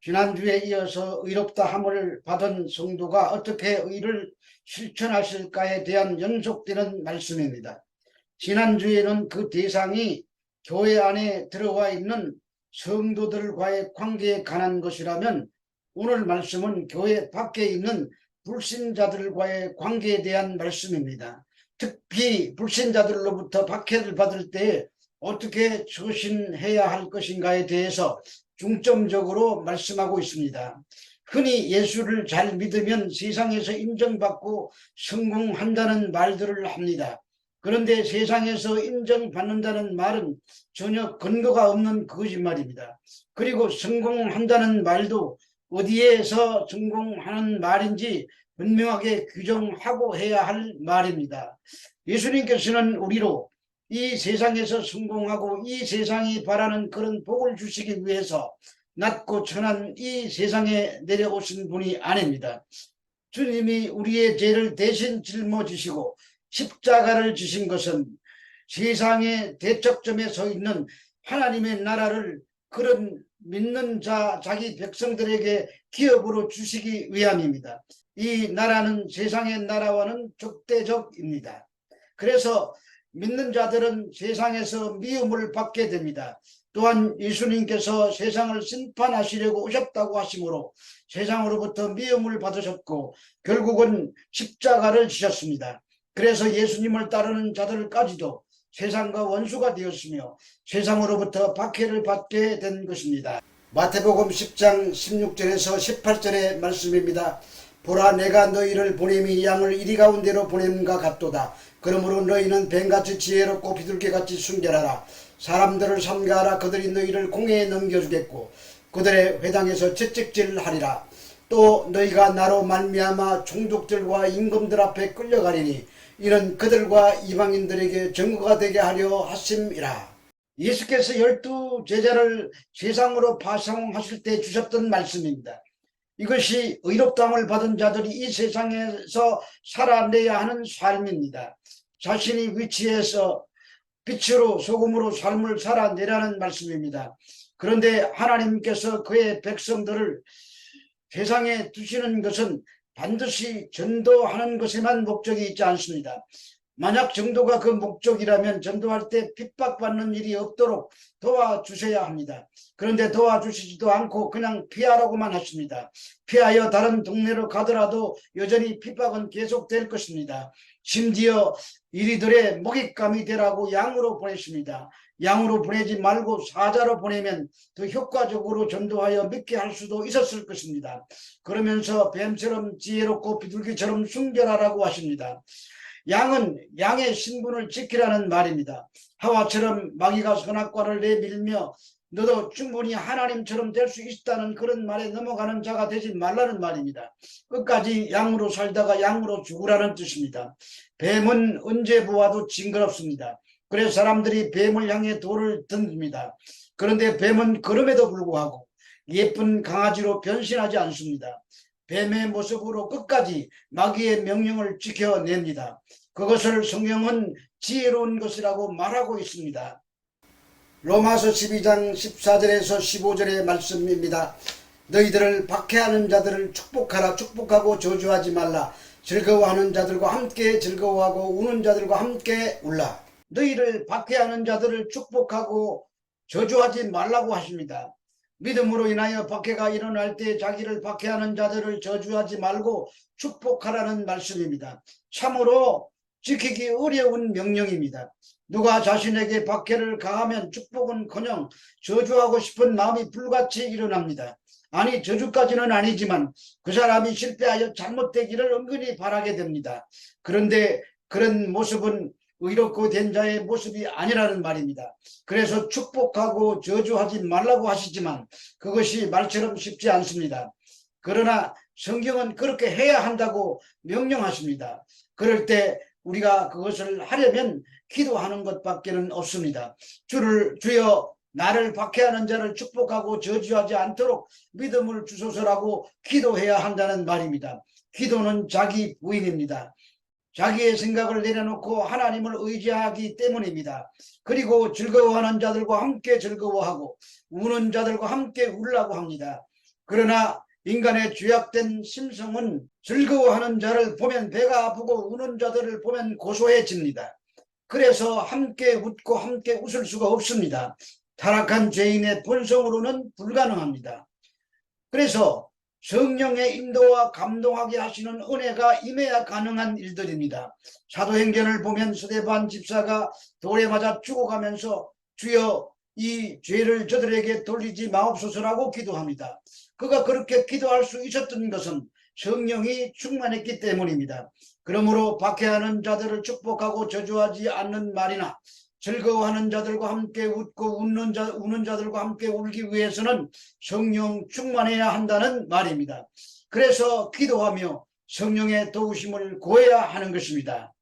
지난주에 이어서 의롭다 함을 받은 성도가 어떻게 의를 실천하실까에 대한 연속되는 말씀입니다. 지난주에는 그 대상이 교회 안에 들어와 있는 성도들과의 관계에 관한 것이라면 오늘 말씀은 교회 밖에 있는 불신자들과의 관계에 대한 말씀입니다. 특히 불신자들로부터 박해를 받을 때 어떻게 처신해야 할 것인가에 대해서 중점적으로 말씀하고 있습니다. 흔히 예수를 잘 믿으면 세상에서 인정받고 성공한다는 말들을 합니다. 그런데 세상에서 인정받는다는 말은 전혀 근거가 없는 거짓말입니다. 그리고 성공한다는 말도 어디에서 성공하는 말인지 분명하게 규정하고 해야 할 말입니다. 예수님께서는 우리로 이 세상에서 성공하고 이 세상이 바라는 그런 복을 주시기 위해서 낮고 천한 이 세상에 내려오신 분이 아닙니다. 주님이 우리의 죄를 대신 짊어지시고 십자가를 지신 것은 세상의 대척점에 서 있는 하나님의 나라를 그런 믿는 자 자기 백성들에게 기업으로 주시기 위함입니다. 이 나라는 세상의 나라와는 적대적입니다. 그래서 믿는 자들은 세상에서 미움을 받게 됩니다. 또한 예수님께서 세상을 심판하시려고 오셨다고 하시므로 세상으로부터 미움을 받으셨고 결국은 십자가를 지셨습니다. 그래서 예수님을 따르는 자들까지도 세상과 원수가 되었으며 세상으로부터 박해를 받게 된 것입니다. 마태복음 10장 16절에서 18절의 말씀입니다. 보라 내가 너희를 보냄이 양을 이리 가운데로 보냄과 같도다. 그러므로 너희는 뱀같이 지혜롭고 비둘기같이 순결하라. 사람들을 삼가하라. 그들이 너희를 공회에 넘겨주겠고 그들의 회당에서 채찍질하리라. 또 너희가 나로 말미암아 종족들과 임금들 앞에 끌려가리니 이는 그들과 이방인들에게 증거가 되게 하려 하심이라. 예수께서 열두 제자를 세상으로 파송하실 때 주셨던 말씀입니다. 이것이 의롭다함을 받은 자들이 이 세상에서 살아내야 하는 삶입니다. 자신이 위치해서 빛으로 소금으로 삶을 살아내라는 말씀입니다. 그런데 하나님께서 그의 백성들을 세상에 두시는 것은 반드시 전도하는 것에만 목적이 있지 않습니다. 만약 전도가 그 목적이라면 전도할 때 핍박받는 일이 없도록 도와주셔야 합니다. 그런데 도와주시지도 않고 그냥 피하라고만 하십니다. 피하여 다른 동네로 가더라도 여전히 핍박은 계속될 것입니다. 심지어 이리들의 먹잇감이 되라고 양으로 보내십니다. 양으로 보내지 말고 사자로 보내면 더 효과적으로 전도하여 믿게 할 수도 있었을 것입니다. 그러면서 뱀처럼 지혜롭고 비둘기처럼 순결하라고 하십니다. 양은 양의 신분을 지키라는 말입니다. 하와처럼 마귀가 선악과를 내밀며 너도 충분히 하나님처럼 될 수 있다는 그런 말에 넘어가는 자가 되지 말라는 말입니다. 끝까지 양으로 살다가 양으로 죽으라는 뜻입니다. 뱀은 언제 보아도 징그럽습니다. 그래서 사람들이 뱀을 향해 돌을 던집니다. 그런데 뱀은 그럼에도 불구하고 예쁜 강아지로 변신하지 않습니다. 뱀의 모습으로 끝까지 마귀의 명령을 지켜냅니다. 그것을 성경은 지혜로운 것이라고 말하고 있습니다. 로마서 12장 14절에서 15절의 말씀입니다. 너희들을 박해하는 자들을 축복하라 축복하고 저주하지 말라 즐거워하는 자들과 함께 즐거워하고 우는 자들과 함께 울라 너희를 박해하는 자들을 축복하고 저주하지 말라고 하십니다. 믿음으로 인하여 박해가 일어날 때 자기를 박해하는 자들을 저주하지 말고 축복하라는 말씀입니다. 참으로 지키기 어려운 명령입니다. 누가 자신에게 박해를 가하면 축복은커녕 저주하고 싶은 마음이 불같이 일어납니다. 아니 저주까지는 아니지만 그 사람이 실패하여 잘못되기를 은근히 바라게 됩니다. 그런데 그런 모습은 의롭고 된 자의 모습이 아니라는 말입니다. 그래서 축복하고 저주하지 말라고 하시지만 그것이 말처럼 쉽지 않습니다. 그러나 성경은 그렇게 해야 한다고 명령하십니다. 그럴 때 우리가 그것을 하려면 기도하는 것밖에는 없습니다. 주를 주여 나를 박해하는 자를 축복하고 저주하지 않도록 믿음을 주소서라고 기도해야 한다는 말입니다. 기도는 자기 부인입니다. 자기의 생각을 내려놓고 하나님을 의지하기 때문입니다. 그리고 즐거워하는 자들과 함께 즐거워하고 우는 자들과 함께 울라고 합니다. 그러나 인간의 죄악된 심성은 즐거워하는 자를 보면 배가 아프고 우는 자들을 보면 고소해집니다. 그래서 함께 웃고 함께 웃을 수가 없습니다. 타락한 죄인의 본성으로는 불가능합니다. 그래서 성령의 인도와 감동하게 하시는 은혜가 임해야 가능한 일들입니다. 사도행전을 보면 스데반 집사가 돌에 맞아 죽어가면서 주여 이 죄를 저들에게 돌리지 마옵소서라고 기도합니다. 그가 그렇게 기도할 수 있었던 것은 성령이 충만했기 때문입니다. 그러므로 박해하는 자들을 축복하고 저주하지 않는 말이나 즐거워하는 자들과 함께 웃고 웃는 자 우는 자들과 함께 울기 위해서는 성령 충만해야 한다는 말입니다. 그래서 기도하며 성령의 도우심을 구해야 하는 것입니다.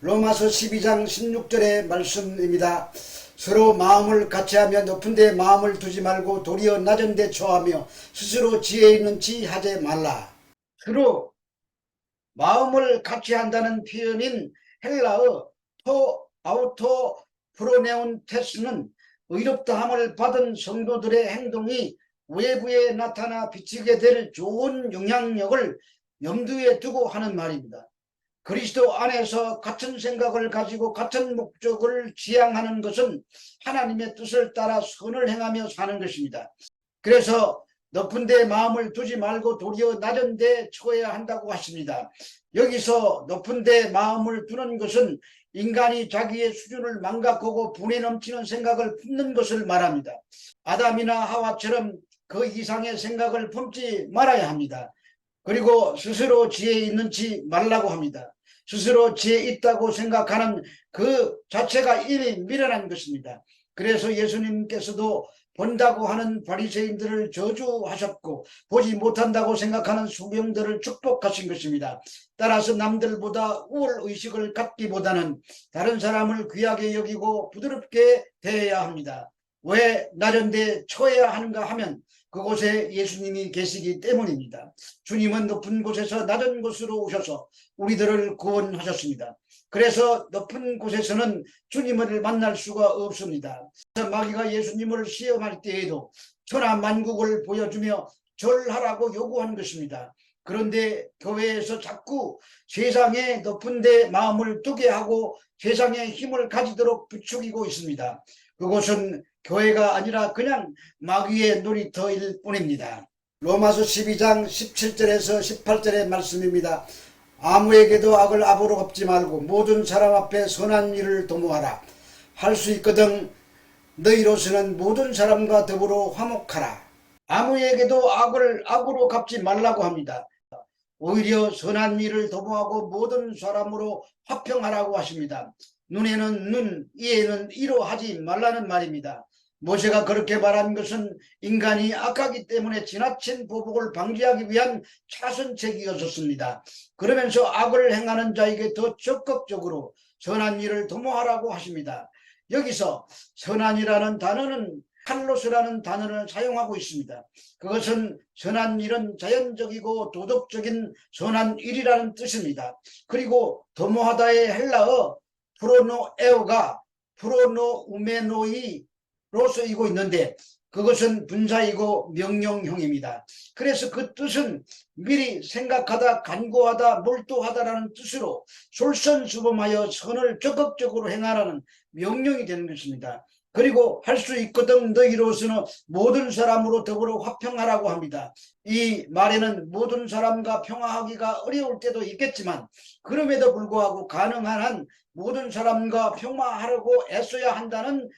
로마서 12장 16절의 말씀입니다. 서로 마음을 같이하며 높은 데 마음을 두지 말고 도리어 낮은 데 처하며 스스로 지혜 있는 지 하지 말라. 서로 마음을 같이 한다는 표현인 헬라어 토 아우토 프로네온 테스는 의롭다함을 받은 성도들의 행동이 외부에 나타나 비치게 될 좋은 영향력을 염두에 두고 하는 말입니다. 그리스도 안에서 같은 생각을 가지고 같은 목적을 지향하는 것은 하나님의 뜻을 따라 선을 행하며 사는 것입니다. 그래서 높은 데 마음을 두지 말고 도리어 낮은 데 처해야 한다고 하십니다. 여기서 높은 데 마음을 두는 것은 인간이 자기의 수준을 망각하고 분에 넘치는 생각을 품는 것을 말합니다. 아담이나 하와처럼 그 이상의 생각을 품지 말아야 합니다. 그리고 스스로 지혜 있는지 말라고 합니다. 스스로 지혜 있다고 생각하는 그 자체가 이미 미련한 것입니다. 그래서 예수님께서도 본다고 하는 바리새인들을 저주하셨고 보지 못한다고 생각하는 수병들을 축복하신 것입니다. 따라서 남들보다 우월 의식을 갖기보다는 다른 사람을 귀하게 여기고 부드럽게 대해야 합니다. 왜 낮은데 처해야 하는가 하면 그곳에 예수님이 계시기 때문입니다. 주님은 높은 곳에서 낮은 곳으로 오셔서 우리들을 구원하셨습니다. 그래서 높은 곳에서는 주님을 만날 수가 없습니다. 마귀가 예수님을 시험할 때에도 천하 만국을 보여주며 절하라고 요구한 것입니다. 그런데 교회에서 자꾸 세상에 높은 데 마음을 두게 하고 세상에 힘을 가지도록 부추기고 있습니다. 그곳은 교회가 아니라 그냥 마귀의 놀이터일 뿐입니다. 로마서 12장 17절에서 18절의 말씀입니다. 아무에게도 악을 압으로 갚지 말고 모든 사람 앞에 선한 일을 도모하라. 할 수 있거든 너희로서는 모든 사람과 더불어 화목하라. 아무에게도 악을 악으로 갚지 말라고 합니다. 오히려 선한 일을 도모하고 모든 사람으로 화평하라고 하십니다. 눈에는 눈, 이에는 이로 하지 말라는 말입니다. 모세가 그렇게 말한 것은 인간이 악하기 때문에 지나친 보복을 방지하기 위한 차선책이었습니다. 그러면서 악을 행하는 자에게 더 적극적으로 선한 일을 도모하라고 하십니다. 여기서 선한이라는 단어는 칼로스라는 단어를 사용하고 있습니다. 그것은 선한 일은 자연적이고 도덕적인 선한 일이라는 뜻입니다. 그리고 도모하다의 헬라어 프로노에오가 프로노우메노이 로 쓰이고 있는데 그것은 분사이고 명령형입니다. 그래서 그 뜻은 미리 생각하다, 간구하다, 몰두하다라는 뜻으로 솔선수범하여 선을 적극적으로 행하라는 명령이 되는 것입니다. 그리고 할 수 있거든 너희로서는 모든 사람으로 더불어 화평하라고 합니다. 이 말에는 모든 사람과 평화하기가 어려울 때도 있겠지만 그럼에도 불구하고 가능한 한 모든 사람과 평화하려고 애써야 한다는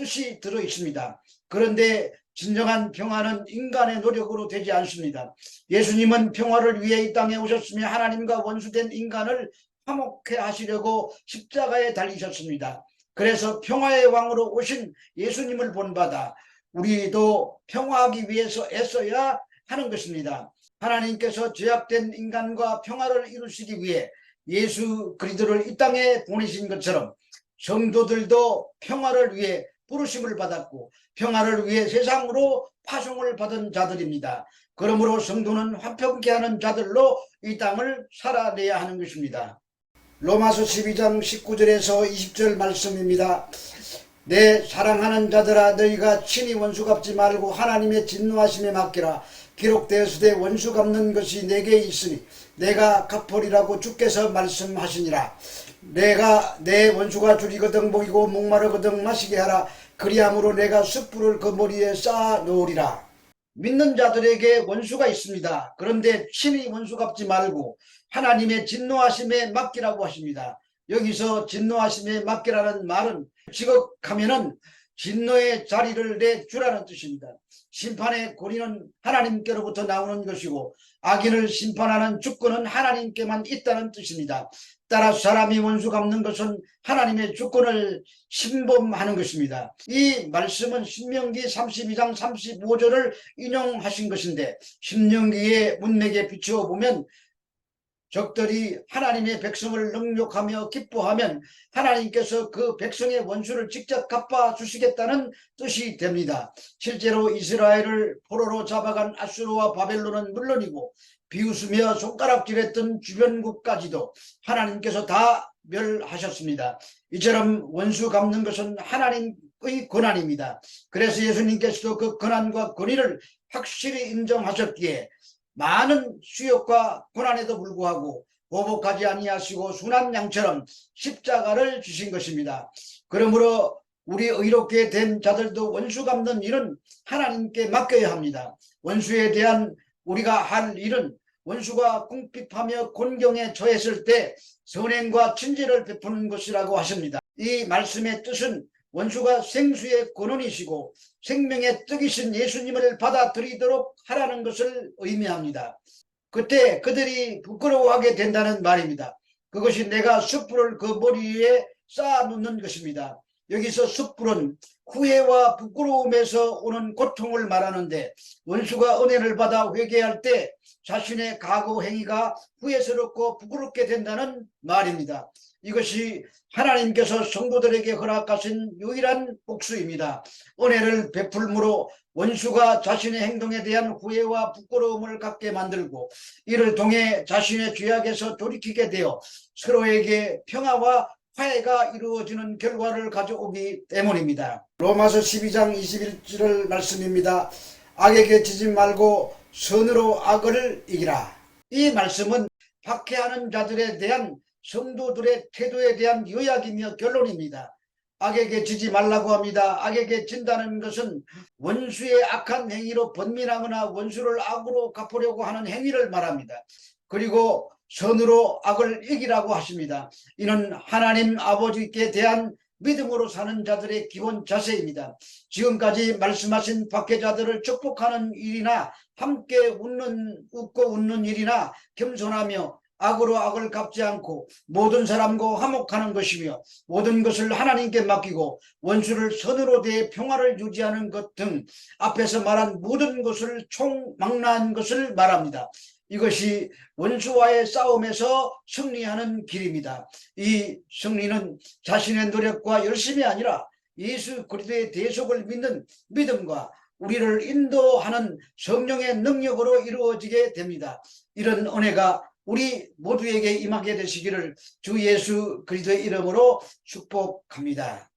뜻이 들어 있습니다. 그런데 진정한 평화는 인간의 노력으로 되지 않습니다. 예수님은 평화를 위해 이 땅에 오셨으며 하나님과 원수된 인간을 화목해 하시려고 십자가에 달리셨습니다. 그래서 평화의 왕으로 오신 예수님을 본받아 우리도 평화하기 위해서 애써야 하는 것입니다. 하나님께서 죄악된 인간과 평화를 이루시기 위해 예수 그리스도를 이 땅에 보내신 것처럼 성도들도 평화를 위해 부르심을 받았고 평화를 위해 세상으로 파송을 받은 자들입니다. 그러므로 성도는 화평케 하는 자들로 이 땅을 살아내야 하는 것입니다. 로마서 12장 19절에서 20절 말씀입니다. 내 사랑하는 자들아 너희가 친히 원수 갚지 말고 하나님의 진노하심에 맡기라. 기록되었으되 원수 갚는 것이 내게 있으니 내가 갚으리라고 주께서 말씀하시니라 내가 내 원수가 줄이거든 먹이고 목마르거든 마시게 하라 그리함으로 내가 숯불을 그 머리에 쌓아 놓으리라. 믿는 자들에게 원수가 있습니다. 그런데 친히 원수 갚지 말고 하나님의 진노하심에 맡기라고 하십니다. 여기서 진노하심에 맡기라는 말은 지극하면은 진노의 자리를 내주라는 뜻입니다. 심판의 고리는 하나님께로부터 나오는 것이고 악인을 심판하는 주권은 하나님께만 있다는 뜻입니다. 따라 사람이 원수 갚는 것은 하나님의 주권을 침범하는 것입니다. 이 말씀은 신명기 32장 35절을 인용하신 것인데 신명기의 문맥에 비추어 보면 적들이 하나님의 백성을 능욕하며 기뻐하면 하나님께서 그 백성의 원수를 직접 갚아 주시겠다는 뜻이 됩니다. 실제로 이스라엘을 포로로 잡아간 아수르와 바벨론은 물론이고 비웃으며 손가락질했던 주변국까지도 하나님께서 다 멸하셨습니다. 이처럼 원수 갚는 것은 하나님의 권한입니다. 그래서 예수님께서도 그 권한과 권위를 확실히 인정하셨기에 많은 수욕과 고난에도 불구하고 보복하지 아니하시고 순한 양처럼 십자가를 주신 것입니다. 그러므로 우리 의롭게 된 자들도 원수 갚는 일은 하나님께 맡겨야 합니다. 원수에 대한 우리가 할 일은 원수가 궁핍하며 곤경에 처했을 때 선행과 친절을 베푸는 것이라고 하십니다. 이 말씀의 뜻은 원수가 생수의 근원이시고 생명의 뜻이신 예수님을 받아들이도록 하라는 것을 의미합니다. 그때 그들이 부끄러워하게 된다는 말입니다. 그것이 내가 숯불을 그 머리에 쌓아 놓는 것입니다. 여기서 숯불은 후회와 부끄러움에서 오는 고통을 말하는데 원수가 은혜를 받아 회개할 때 자신의 과거 행위가 후회스럽고 부끄럽게 된다는 말입니다. 이것이 하나님께서 성도들에게 허락하신 유일한 복수입니다. 은혜를 베풀므로 원수가 자신의 행동에 대한 후회와 부끄러움을 갖게 만들고 이를 통해 자신의 죄악에서 돌이키게 되어 서로에게 평화와 화해가 이루어지는 결과를 가져오기 때문입니다. 로마서 12장 21절 말씀입니다. 악에게 지지 말고 선으로 악을 이기라. 이 말씀은 박해하는 자들에 대한 성도들의 태도에 대한 요약이며 결론입니다. 악에게 지지 말라고 합니다. 악에게 진다는 것은 원수의 악한 행위로 번민하거나 원수를 악으로 갚으려고 하는 행위를 말합니다. 그리고 선으로 악을 이기라고 하십니다. 이는 하나님 아버지께 대한 믿음으로 사는 자들의 기본 자세입니다. 지금까지 말씀하신 박해자들을 축복하는 일이나 함께 웃는 웃고 웃는 일이나 겸손하며 악으로 악을 갚지 않고 모든 사람과 화목하는 것이며 모든 것을 하나님께 맡기고 원수를 선으로 대해 평화를 유지하는 것 등 앞에서 말한 모든 것을 총망라한 것을 말합니다. 이것이 원수와의 싸움에서 승리하는 길입니다. 이 승리는 자신의 노력과 열심이 아니라 예수 그리스도의 대속을 믿는 믿음과 우리를 인도하는 성령의 능력으로 이루어지게 됩니다. 이런 은혜가 우리 모두에게 임하게 되시기를 주 예수 그리스도의 이름으로 축복합니다.